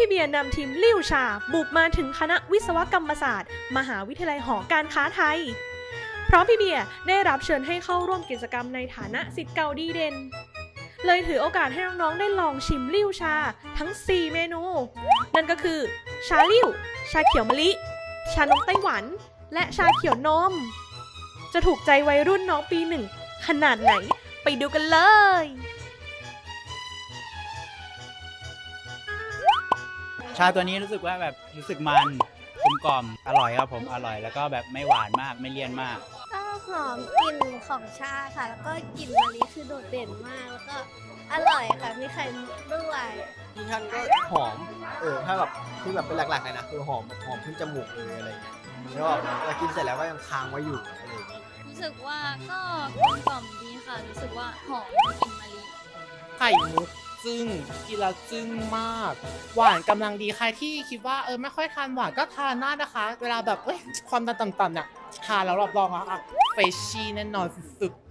พี่เบียร์นำทีมลิ่วชาบุกมาถึงคณะวิศวกรรมศาสตร์ มหาวิทยาลัยหอการค้าไทย เพราะพี่เบียร์ได้รับเชิญให้เข้าร่วมกิจกรรมในฐานะสิทธิ์เก่าดีเด่น เลยถือโอกาสให้น้องๆได้ลองชิมลิ่วชาทั้ง 4 เมนู นั่นก็คือ ชาลิ่วชาเขียวมะลิ ชานมไต้หวัน และชาเขียวนม จะถูกใจวัยรุ่นน้องปีหนึ่งขนาดไหนไปดูกันเลย ชาตัวนี้รู้สึกว่าแบบรู้สึกมันกลมกล่อมอร่อยครับผมอร่อยแล้วก็แบบไม่หวานมากไม่เลี่ยนมาก ก็หอมกลิ่นของชาค่ะ แล้วก็กลิ่นมะลิคือโดดเด่นมาก แล้วก็อร่อยค่ะมีไข่มุกด้วยที่ท่านก็หอม เออ ถ้าแบบที่แบบเป็นหลักๆเลยนะคือหอมแบบหอมขึ้นจมูกเลยอะไรอย่างเงี้ยแล้วก็เรากินเสร็จแล้วก็ยังค้างไว้อยู่อะไรอย่างเงี้ยรู้สึกว่าก็กลมกล่อมดีค่ะ รู้สึกว่าหอมกลิ่นมะลิไข่มุกึ้งกินแล้วจึ้งมาก หวานกำลังดีใครที่คิดว่าเออไม่ค่อยทานหวานก็ทานได้นะคะ เวลาแบบเอ้ยความดันต่ำๆเนี่ยทานแล้วรับรองว่าเฟชชี่แน่นอนสุดๆ